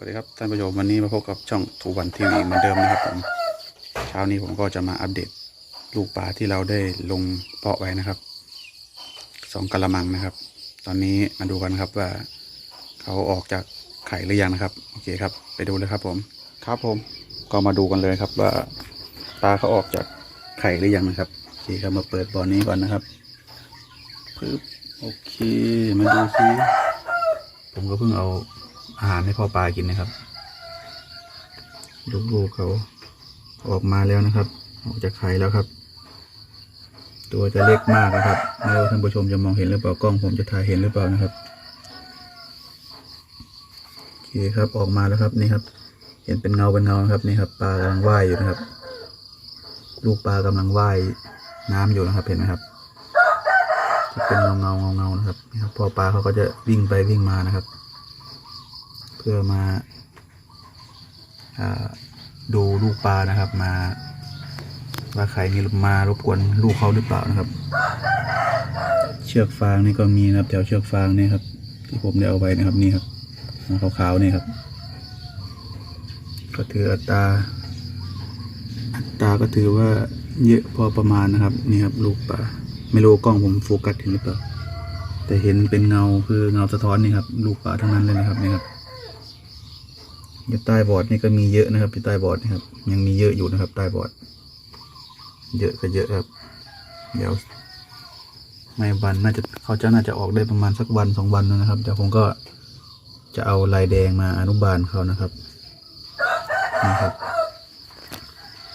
วัสดีครับท่านผู้ชมวันนี้มาพบกับช่องทูวันทีวีเหมือนเดิมนะครับผมเช้านี้ผมก็จะมาอัปเดตลูกปลาที่เราได้ลงเพาะไว้นะครับสองกะละมังนะครับ ตอนนี้มาดูกันครับว่าเขาออกจากไข่หรือยังนะครับโอเคครับ ไปดูเลยครับผมครับผมก็มาดูกันเลยครับว่าปลาเขาออกจากไข่หรือยังนะครับโอเคครับมาเปิดบ่อนี้ก่อนนะครับปึ๊บโอเคมาดูซิผมก็เพิ่งเอา อาหารให้พ่อปลากินนะครับลูกๆเขาออกมาแล้วนะครับ ออกจากไข่แล้วครับ ตัวจะเล็กมากนะครับไม่รู้ท่านผู้ชมจะมองเห็นหรือเปล่ากล้องผมจะถ่ายเห็นหรือเปล่านะครับโอเคครับออกมาแล้วครับนี่ครับ เห็นเป็นเงาเป็นเงาครับนี่ครับปลากำลังว่ายอยู่นะครับ ลูกปลากำลังว่ายน้ำอยู่นะครับเห็นไหมครับจะเป็นเงาเงาเงาเงานะครับนี่ครับพ่อปลาเขาก็จะวิ่งไปวิ่งมานะครับ เพื่อมาอดูลูกปลานะครับมาว่าใครมีมารบกวนลูกเขาหรือเปล่านะครับ เชือกฟางนี่ก็มีนะครับแถวเชือกฟางนี่ครับ ที่ผมได้เอาไว้นะครับนี่ครับขาวๆนี่ครับ ก็ถืออัตราอัตราก็ถือว่าเยอะพอประมาณนะครับนี่ครับ ลูกปลาไม่รู้กล้องผมโฟกัสเห็นหรือเปล่าแต่เห็นเป็นเงาคือเงาสะท้อนนี่ครับ ลูกปลาทั้งนั้นเลยนะครับนี่ครับ อยู่ใต้บอร์ดนี่ก็มีเยอะนะครับที่ใต้บอร์ดนี่ครับ ยังมีเยอะอยู่นะครับ ใต้บอร์ด เยอะก็เยอะครับ เดี๋ยวไม่วันน่าจะเขาจะน่าจะออกได้ประมาณสักวันสองวันนะครับเดี๋ยวผมก็จะเอาลายแดงมาอนุบาลเขานะครับนี่ครับ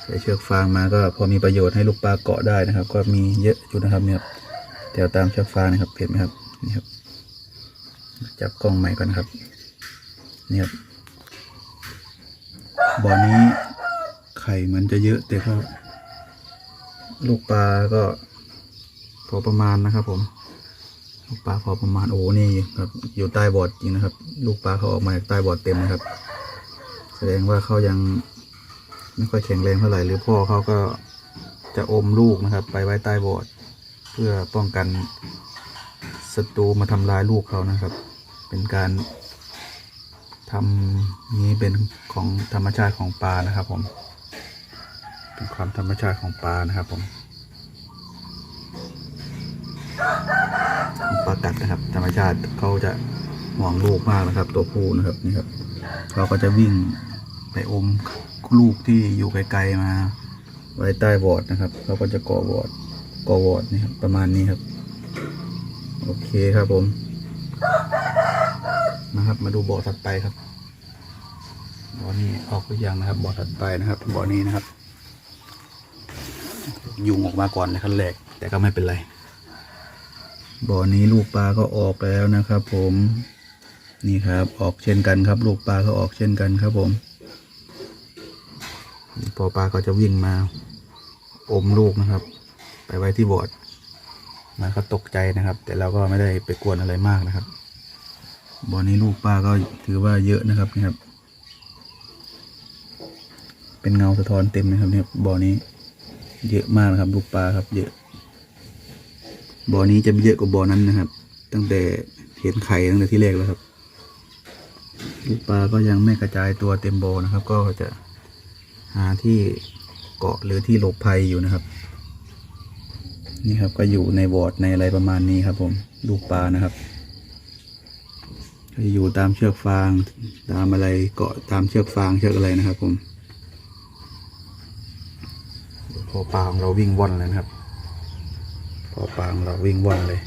ใส่เชือกฟางมาก็พอมีประโยชน์ให้ลูกปลาเกาะได้นะครับ ก็มีเยอะอยู่นะครับเนี่ยครับแถวตามเชือกฟางนะครับเห็นไหมครับนี่ครับจับกล้องใหม่ก่อนนครับนี่ครับ บ่อนี้ไข่เหมือนจะเยอะแต่ก็ลูกปลาก็พอประมาณนะครับ ผมลูกปลาพอประมาณโอ้นี่ครับ อยู่ใต้บอดจริงนะครับ ลูกปลาเขาออกมาจากใต้บอดเต็มนะครับ แสดงว่าเขายังไม่ค่อยแข็งแรงเท่าไหร่หรือพ่อเขาก็จะอมลูกนะครับ ไปไว้ใต้บอดเพื่อป้องกันศัตรูมาทำร้ายลูกเขานะครับ เป็นการ ทำนี้เป็นของธรรมชาติของปลานะครับผม เป็นความธรรมชาติของปลานะครับผมปลากัดนะครับ ธรรมชาติเขาจะห่วงลูกมากนะครับ ตัวผู้นะครับนี่ครับเขาก็จะวิ่งไปอมลูกที่อยู่ไกลๆมา ไว้ใต้บอร์ดนะครับเขาก็จะก่อบอร์ดก่อบอร์ดนี่ครับประมาณนี้ครับ โอเคครับผม นะครับ มาดูบ่อถัดไปครับบ่อนี้ออกหรือยังนะครับบ่อถัดไปนะครับบ่อนี้นะครับ ยุงออกมาก่อนในขั้นแรกแต่ก็ไม่เป็นไรบ่อนี้ลูกปลาก็ออกแล้วนะครับ ผมนี่ครับ ออกเช่นกันครับ ลูกปลาก็ออกเช่นกันครับ ผมพอปลาก็จะวิ่งมา อมลูกนะครับ ไปไว้ที่บอดมันก็ตกใจนะครับ แต่เราก็ไม่ได้ไปกวนอะไรมากนะครับ บ่อนี้ลูกปลาก็ถือว่าเยอะนะครับนี่ครับ เป็นเงาสะท้อนเต็มนะครับเนี่ยบ่อนี้ เยอะมากนะครับ ลูกปลาครับ เยอะ บ่อนี้จะเยอะกว่าบ่อนั้นนะครับ ตั้งแต่เห็นไข่ตั้งแต่ที่แรกแล้วครับ ลูกปลาก็ยังไม่กระจายตัวเต็มบ่อนะครับ ก็จะหาที่เกาะหรือที่หลบภัยอยู่นะครับ นี่ครับก็อยู่ในบอร์ดในอะไรประมาณนี้ครับ ผม ลูกปลานะครับ อยู่ตามเชือกฟาง ตามอะไรเกาะตามเชือกฟางเชือกอะไรนะครับ ผมพอปลาของเราวิ่งว่อนเลยนะครับ พอปลาของเราวิ่งว่อนเลย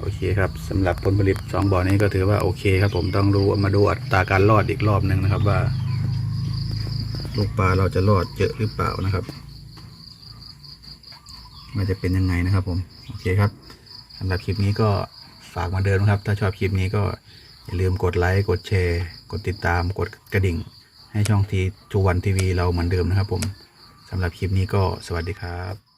โอเคครับสำหรับผลผลิตสองบ่อนี้ก็ถือว่าโอเคครับ ผมต้องดูมาดูอัตราการรอดอีกรอบหนึ่งนะครับ ว่าลูกปลาเราจะรอดเยอะหรือเปล่านะครับมันจะเป็นยังไงนะครับ ผม โอเคครับสำหรับคลิปนี้ก็ ฝากมาเดิมนะครับ ถ้าชอบคลิปนี้ก็อย่าลืมกดไลค์ กดแชร์ กดติดตาม กดกระดิ่ง ให้ช่องทีจูวันทีวีเราเหมือนเดิมนะครับผมสำหรับคลิปนี้ก็สวัสดีครับ